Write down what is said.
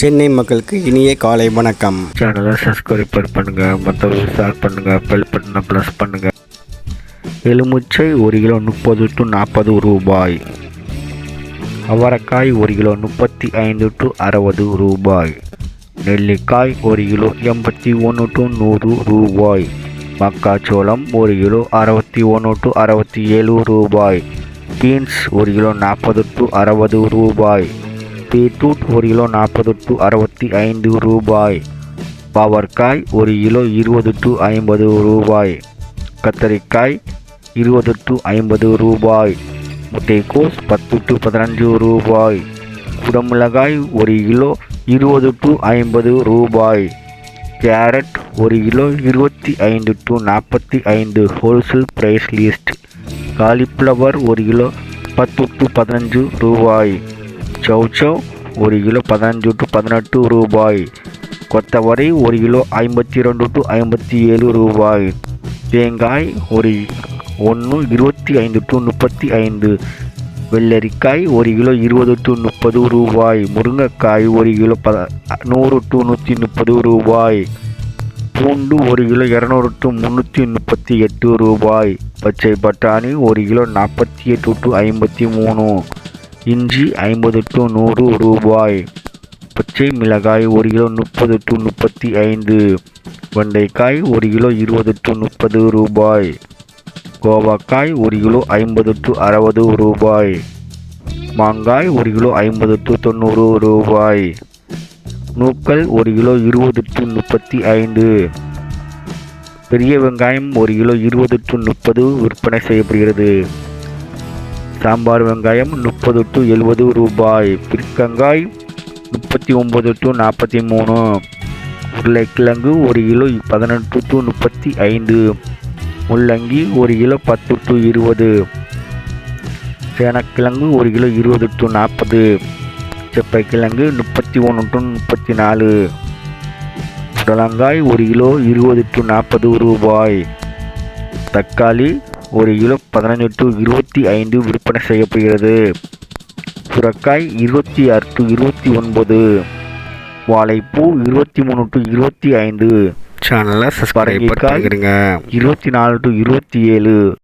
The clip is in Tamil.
சென்னை மக்களுக்கு இனிய காலை வணக்கம். சேனலை சப்ஸ்கிரைப் பண்ணுங்க மற்றவர்கள் ஷேர் பண்ணுங்க பெல் பட்டனை ப்ளஸ் பண்ணுங்க. எலுமிச்சை ஒரு கிலோ முப்பது டு நாற்பது ரூபாய். அவரைக்காய் ஒரு கிலோ முப்பத்தி ஐந்து டு அறுபது ரூபாய். நெல்லிக்காய் ஒரு கிலோ எண்பத்தி ஒன்று டு நூறு ரூபாய். மக்காச்சோளம் ஒரு கிலோ அறுபத்தி ஒன்று டு அறுபத்தி ஏழு ரூபாய். பீன்ஸ் ஒரு கிலோ நாற்பது டு அறுபது ரூபாய். பீட்ரூட் ஒரு கிலோ நாற்பது டு அறுபத்தி ஐந்து ரூபாய். பாவற்காய் ஒரு கிலோ இருபது டு ஐம்பது ரூபாய். கத்தரிக்காய் இருபது டு ஐம்பது ரூபாய். முட்டைக்கோஸ் பத்து டு பதினஞ்சு ரூபாய். குடமிளகாய் ஒரு கிலோ இருபது டு ஐம்பது ரூபாய். கேரட் ஒரு கிலோ இருபத்தி ஐந்து டு நாற்பத்தி ஐந்து ஹோல்சேல் ப்ரைஸ் லிஸ்ட். காலிஃப்ளவர் ஒரு கிலோ பத்து டு பதினஞ்சு ரூபாய். சௌசௌ ஒரு கிலோ பதினஞ்சு டு பதினெட்டு ரூபாய். கொத்தவரை ஒரு கிலோ ஐம்பத்தி ரெண்டு டு ஐம்பத்தி ஏழு ரூபாய். தேங்காய் ஒரு ஒன்று இருபத்தி ஐந்து டு முப்பத்தி ஐந்து வெள்ளரிக்காய் ஒரு கிலோ இருபது டு முப்பது ரூபாய். முருங்கைக்காய் ஒரு கிலோ ப நூறு டு நூற்றி முப்பது ரூபாய். பூண்டு ஒரு கிலோ இரநூறு டு முந்நூற்றி முப்பத்தி எட்டு ரூபாய். பச்சை பட்டாணி ஒரு கிலோ நாற்பத்தி எட்டு டு ஐம்பத்தி மூணு. இஞ்சி ஐம்பது டு நூறு ரூபாய். பச்சை மிளகாய் ஒரு கிலோ முப்பது டு முப்பத்தி ஐந்து. வெண்டைக்காய் ஒரு கிலோ இருபது டு முப்பது ரூபாய். கோவாக்காய் ஒரு கிலோ ஐம்பது டு அறுபது ரூபாய். மாங்காய் ஒரு கிலோ ஐம்பது டு தொண்ணூறு ரூபாய். நூக்கல் ஒரு கிலோ இருபது டு முப்பத்தி ஐந்து. பெரிய வெங்காயம் ஒரு கிலோ இருபது டு முப்பது விற்பனை செய்யப்படுகிறது. சாம்பார் வெங்காயம் முப்பது டு எழுபது ரூபாய். பிற்கங்காய் முப்பத்தி ஒம்பது டு நாற்பத்தி மூணு. உருளைக்கிழங்கு ஒரு கிலோ பதினெட்டு டு முப்பத்தி ஐந்து. முள்ளங்கி ஒரு கிலோ பத்து டு இருபது. சேனக்கிழங்கு ஒரு கிலோ இருபது டு நாற்பது செப்பைக்கிழங்கு முப்பத்தி ஒன்று டு முப்பத்தி நாலு. புடலங்காய் ஒரு கிலோ இருபது டு நாற்பது ரூபாய். தக்காளி ஒரு கிலோ பதினஞ்சு டு இருபத்தி ஐந்து விற்பனை செய்யப்படுகிறது. சுரக்காய் இருபத்தி ஆறு டு இருபத்தி ஒன்பது. வாழைப்பூ இருபத்தி மூணு டு இருபத்தி ஐந்து. சேனலை சப்ஸ்கிரைப் பண்ணிக்கிறீங்க இருபத்தி நாலு டு இருபத்தி ஏழு.